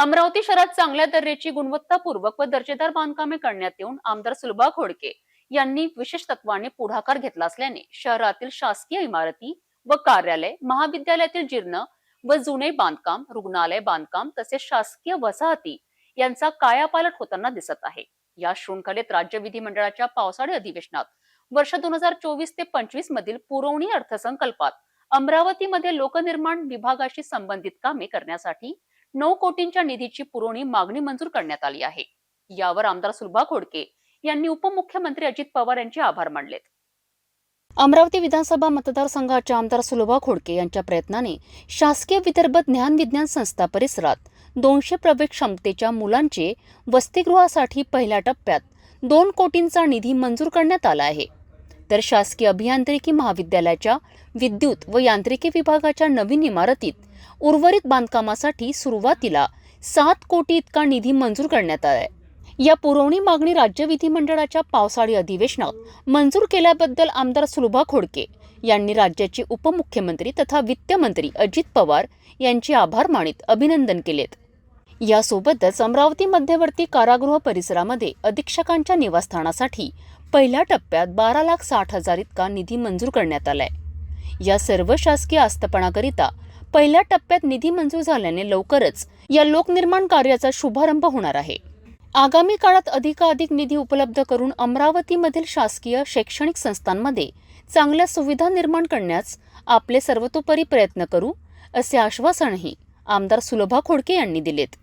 अमरावती शहरात चांगल्या दर्जाची गुणवत्तापूर्वक व दर्जेदार बांधकामे करण्यात येऊन आमदार सुलभा खोडके यांनी विशेष तत्वाने पुढाकार घेतला असल्याने शहरातील शासकीय इमारती व कार्यालय महाविद्यालयातील जीर्ण व जुने बांधकाम रुग्णालय बांधकाम तसेच शासकीय वसाहती यांचा कायापालट होताना दिसत आहे. या शृंखलेत राज्य विधिमंडळाच्या पावसाळी अधिवेशनात वर्ष दोन हजार चोवीस ते पंचवीस मधील पुरवणी अर्थसंकल्पात अमरावतीमध्ये लोकनिर्माण विभागाशी संबंधित कामे करण्यासाठी नऊ कोटींच्या निधीची पुरवणी मागणी मंजूर करण्यात आली आहे. यावर आमदार सुलभा खोडके यांनी उपमुख्यमंत्री अजित पवार यांचे आभार मानलेत. अमरावती विधानसभा मतदारसंघाच्या आमदार सुलभा खोडके यांच्या प्रयत्नाने शासकीय विदर्भ ज्ञान विज्ञान संस्था परिसरात दोनशे प्रवेश क्षमतेच्या मुलांचे वसतिगृहासाठी पहिल्या टप्प्यात दोन कोटींचा निधी मंजूर करण्यात आला आहे. तर शासकीय अभियांत्रिकी महाविद्यालयाच्या विद्युत व यांत्रिकी विभागाच्या नवीन इमारतीत उर्वरित बांधकामासाठी सुरुवातीला सात कोटी इतका निधी मंजूर करण्यात आला आहे या पुरवणी मागणी राज्य विधिमंडळाच्या पावसाळी अधिवेशनात मंजूर केल्याबद्दल आमदार सुलभा खोडके यांनी राज्याचे उपमुख्यमंत्री तथा वित्तमंत्री अजित पवार यांचे आभार मानित अभिनंदन केलेत. यासोबतच अमरावती मध्यवर्ती कारागृह परिसरामध्ये अधीक्षकांच्या निवासस्थानासाठी पहिल्या टप्प्यात बारा लाख साठ हजार इतका निधी मंजूर करण्यात आलाय. या सर्व शासकीय आस्थापनाकरिता पहिल्या टप्प्यात निधी मंजूर झाल्याने लवकरच या लोकनिर्माण कार्याचा शुभारंभ होणार आहे. आगामी काळात अधिकाधिक निधी उपलब्ध करून अमरावतीमधील शासकीय शैक्षणिक संस्थांमध्ये चांगल्या सुविधा निर्माण करण्यास आपले सर्वतोपरी प्रयत्न करू असे आश्वासनही आमदार सुलभा खोडके यांनी दिलेत.